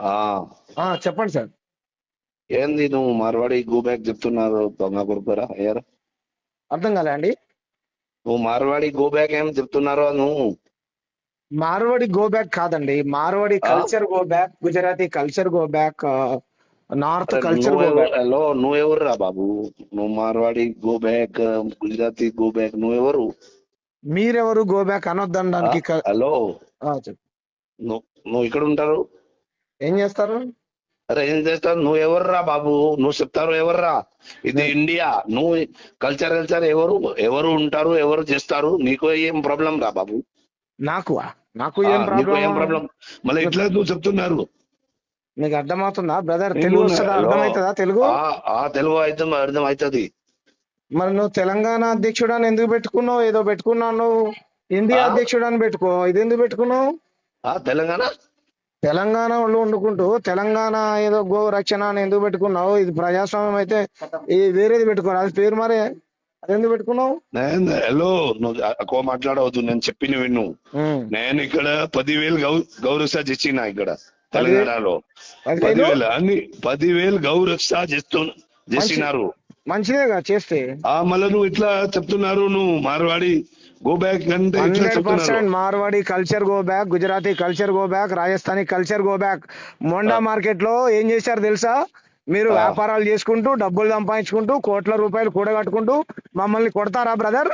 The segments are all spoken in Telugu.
ఆ. ఆ, చెప్పండి సార్. ఏంది నువ్వు మార్వాడి గో బ్యాక్ చెప్తున్నారు దొంగ కొడుకురా అయ్యారు? అర్థం కాలే అండి. నువ్వు మార్వాడి గో బ్యాక్ ఏం చెప్తున్నారో నువ్వు? మార్వాడి గో బ్యాక్ కాదండి. Marwadi? Culture go back Gujarati culture go back north culture hello నువ్వెవరు రా బాబు? నువ్వు Marwadi go back Gujarati go back నువ్వెవరు? మీరెవరు గో బ్యాక్ అనొద్దనడానికి హలో. నువ్వు ఇక్కడ ఉంటారు? ఏం చేస్తారు? అరే ఏం చేస్తావు నువ్వు ఎవర్రా బాబు? నువ్వు చెప్తారు ఎవర్రా? ఇది ఇండియా. నువ్వు కల్చర్ కల్చర్ ఎవరు? ఎవరు ఉంటారు? ఎవరు చేస్తారు? నీకు ఏం ప్రాబ్లం రా బాబు? నాకు నాకు ఏం నీకు ఏం ప్రాబ్లం మళ్ళీ ఎట్లా నువ్వు చెప్తున్నారు? మీకు అర్థమవుతుందా బ్రదర్ తెలుగు. అర్థమవుతుందా తెలుగు? తెలుగు అయితే అర్థం అవుతుంది మరి నువ్వు తెలంగాణ అధ్యక్షుడు అని ఎందుకు పెట్టుకున్నావు? ఏదో పెట్టుకున్నావు నువ్వు. ఇండియా? అధ్యక్షుడు అని పెట్టుకో. ఇది ఎందుకు పెట్టుకున్నావు? ఆ తెలంగాణ? తెలంగాణలో వండుకుంటూ తెలంగాణ ఏదో గో రక్షణ అని ఎందుకు పెట్టుకున్నావు? ఇది ప్రజాస్వామ్యం అయితే ఇది వేరేది పెట్టుకో అది పేరు మరే అది ఎందుకు పెట్టుకున్నావు? నేను హలో నువ్వు మాట్లాడవద్దు నేను చెప్పిన విన్ను. నేను ఇక్కడ పదివేలు గౌ గౌరవ ఇచ్చిన ఇక్కడ తెలంగాణలో. పదివేలు? అన్ని పదివేలు గౌరవ చేస్తు చేసినారు. మంచిదేగా చేస్తే. ఆ మళ్ళీ నువ్వు ఇట్లా చెప్తున్నారు నువ్వు? మార్వాడి గో బ్యాక్ అంటే hundred percent Marwadi culture go back Gujarati culture go back Rajasthani culture go back Monda మార్కెట్లో ఏం చేశారు తెలుసా? మీరు. వ్యాపారాలు చేసుకుంటూ డబ్బులు సంపాదించుకుంటూ కోట్ల రూపాయలు కూడగట్టుకుంటూ మమ్మల్ని కొడతారా బ్రదర్?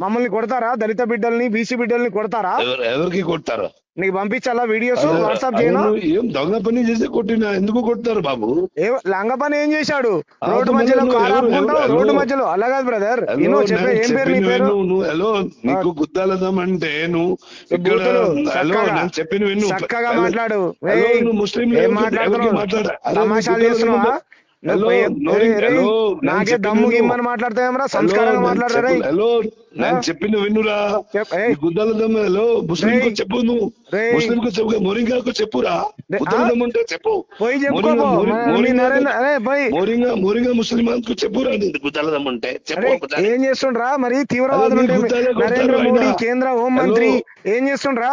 మమ్మల్ని కొడతారా? దళిత బిడ్డల్ని బీసీ బిడ్డల్ని కొడతారా? ఎవరు- ఎవరికి కొడతారు? నీకు పంపించాలా వీడియోస్ వాట్సాప్ చేయను? ఏం దొంగ పని చేసి కొట్టినా? ఎందుకు కొడతారు బాబు? ఏ లంగ పని ఏం చేశాడు? రోడ్డు మధ్యలో రోడ్డు. మధ్యలో. అలా కాదు బ్రదర్ నేను చెప్పే ఏం పేరు నీ పేరు? నువ్వు. హలో నీకు గుద్దాలదాం అంటే నువ్వు ఇక్కడ హలో నేను చెప్పిన విను. చక్కగా మాట్లాడు. ముస్లిం మాట్లాడుతున్నావు? తమాషాలు చేస్తున్నావా? నాకే దమ్ము విను. గిమ్మని మాట్లాడతావేమరా సంస్కారంగా మాట్లాడరా హలో నేను? చెప్పిన ఏయ్, గుద్దాల దమ్ము హలో ముస్లిం కు. చెప్పు నువ్వు. ముస్లిం కు చెప్పు మొరింగాకు చెప్పురా గుద్దాల? దమ్ము అంటే చెప్పు పోయి చెప్పుకో మోరింగా- పో. మోరి- మన- మీ మోరింగా- నరేంద్ర అరే పోయి మోరింగా మోరింగా ముస్లిమాన్కు చెప్పురా గుద్దాల దమ్ము ఉంటే చెప్పు ఏం చేస్తుండ్రా మరి తీవ్రవాదులు కొడతారు నరేంద్ర మోడీ. కేంద్ర హోం. మంత్రి ఏం చేస్తుండ్రా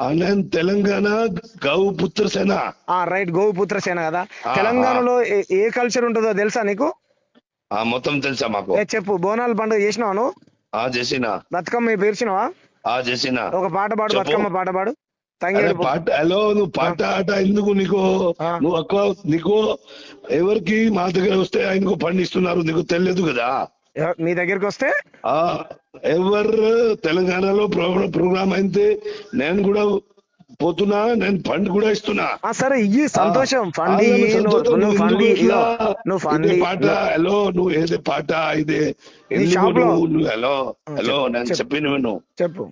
తెలంగాణ గౌ పుత్ర సేన. ఆ రైట్ గోపుత్ర సేన కదా. తెలంగాణలో ఏ- ఏ కల్చర్ ఉంటుందో తెలుసా నీకు? ఆ మొత్తం తెలుసా మాకు? ఏ చెప్పు బోనాల పండుగ చేసినావా నువ్వు? ఆ చేసిన. బతుకమ్మ పేర్చినావా ఆ చేసిన. ఒక పాట పాడు చెప్పు. బతుకమ్మ పాట పాడు. అరే తంగేడు పాట హలో నువ్వు పాట ఆట ఎందుకు నీకు? ఆ. నువ్వు ఎక్కువ నీకు ఎవరికి మా దగ్గర వస్తే ఆయనకు పండిస్తున్నారు నీకు తెలియదు కదా? మీ దగ్గరికి వస్తే? ఆ. ఎవరు తెలంగాణలో ప్రోగ్రామ్ ప్రోగ్రామ్ అయితే నేను కూడా పోతున్నా నేను ఫండ్ కూడా ఇస్తున్నా సరే ఇయ్యి సంతోషం ఫండ్ నువ్వు నువ్వు ఫండ్? నువ్వు ఇదే. పాట హలో నువ్వు ఏదే పాట ఇదే నువ్వు నువ్వు హలో హలో నేను చెప్పు. చెప్పిన విను చెప్పు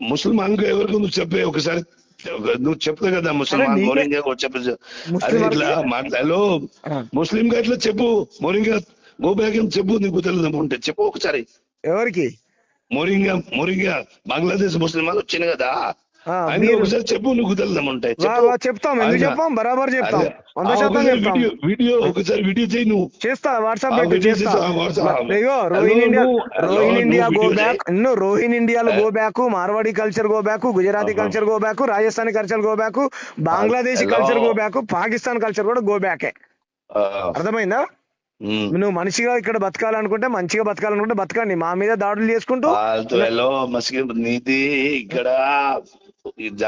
ముసల్మాన్కు ఎవరికి నువ్వు చెప్పే ఒకసారి నువ్వు చెప్తావు కదా నీకే- మోరింగా చెప్పు ముస్లిం ఇట్లా వారికి- మాట్లా హలో ఆ. ముస్లిం గా ఇట్లా చెప్పు మోరింగా గో బ్యాక్ చెప్పు నీకు తెలియదు ఉంటే చెప్పు ఒకసారి ఎవరికి? మోరింగా మోరింగా. బంగ్లాదేశ్ ముస్లిం వాళ్ళు వచ్చిన కదా ఆయన ఒకసారి చెప్పు నువ్వు వా, చెప్తాం. ఎందుకు చెప్పాం? బరాబర్ చెప్తాం. వంద శాతం చెప్తాం. వీడియో ఒకసారి వీడియో చేయి నువ్వు. చేస్తా WhatsApp Rohin India Rohin India go back. ఇన్ను Rohin ఇండియాలో go back Marwadi culture go back Gujarati. Culture go back Rajasthani culture go back Bangladeshi. Culture go back Pakistan culture కూడా గో బ్యాకే. అర్థమైందా. నువ్వు మనిషిగా ఇక్కడ బతకాలనుకుంటే మంచిగా బతకాలనుకుంటే బతకండి. మా మీద దాడులు చేసుకుంటూ మసిగి నీది ఇక్కడ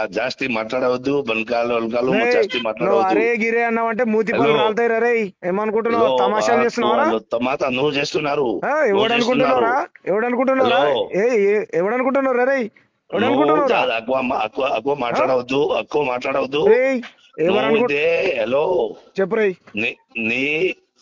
జాస్తి మాట్లాడవద్దు బనకాలు వనకాలు రేయ్, జాస్తి మాట్లాడవద్దు. అరే గిరే అన్నావంటే మూతి హలో. రాలుతాయి రే ఏమనుకుంటున్నావు? తమాషాలు చేస్తున్నావా? తమాషా నువ్వు చేస్తున్నారు. ఎవడు నువ్వు అనుకుంటున్నారా చేస్తున్నారు. ఎవడు అనుకుంటున్నారా హలో. ఏ ఏ- ఎవడు అనుకుంటున్నారా రే? ఎక్కువ మాట్లాడవద్దు ఎక్కువ మాట్లాడవద్దు. హలో. చెప్పు నీ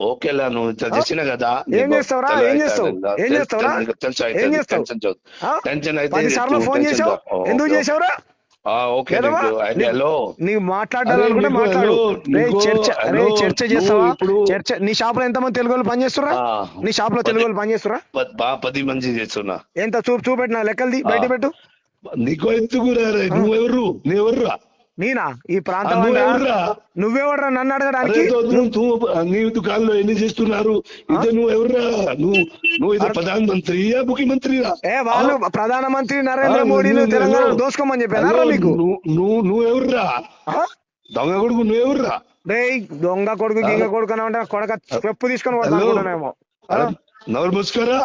ఓకేలా నువ్వు చేసిన కదా ఏం చేస్తావురా? ఏం చేస్తావు? ఏం చేస్తావురా? ఏం చేస్తావు? టెన్షన్ అయితే సార్లు ఫోన్ చేసావు? ఎందుకు. చేసావురా? Okay hello. నీకు మాట్లాడాలనుకుంటే అరే నీకు మాట్లాడు. చర్చ రే హలో, చర్చ చేస్తావా? చర్చ నీ షాప్లో ఎంతమంది తెలుగు వాళ్ళు పనిచేస్తురా నీ షాప్లో తెలుగు వాళ్ళు పనిచేస్తురా పది మంది చేస్తున్నా. ఎంత? చూపు చూపెట్టిన? లెక్కలది బయట. పెట్టు. నీకు ఎందుకు? నువ్వెవరు నువ్వెవర్రా? నేనా? ఈ ప్రాంతం నువ్వెవర్రా నన్ను అడగడానికి? నువ్వు నువ్వు దుకాణంలో ఎన్ని చేస్తున్నారు? ఇదే నువ్వు ఎవర్రా నువ్వు నువ్వు ఇది ప్రధాన మంత్రియా ముఖ్యమంత్రిరా? ఏ వాళ్ళు ప్రధానమంత్రి నరేంద్ర ఆ, మోడీని నువ్వు- తెలంగాణ. దోసుకోమని చెప్పారా మీకు? నువ్వు నువ్వు? దొంగ కొడుకు నువ్వెవర్రా రే దొంగ కొడుకు గింగ కొడుకు అని అంటే కొడక చెప్పు తీసుకొని నవరు మూసుకోరా?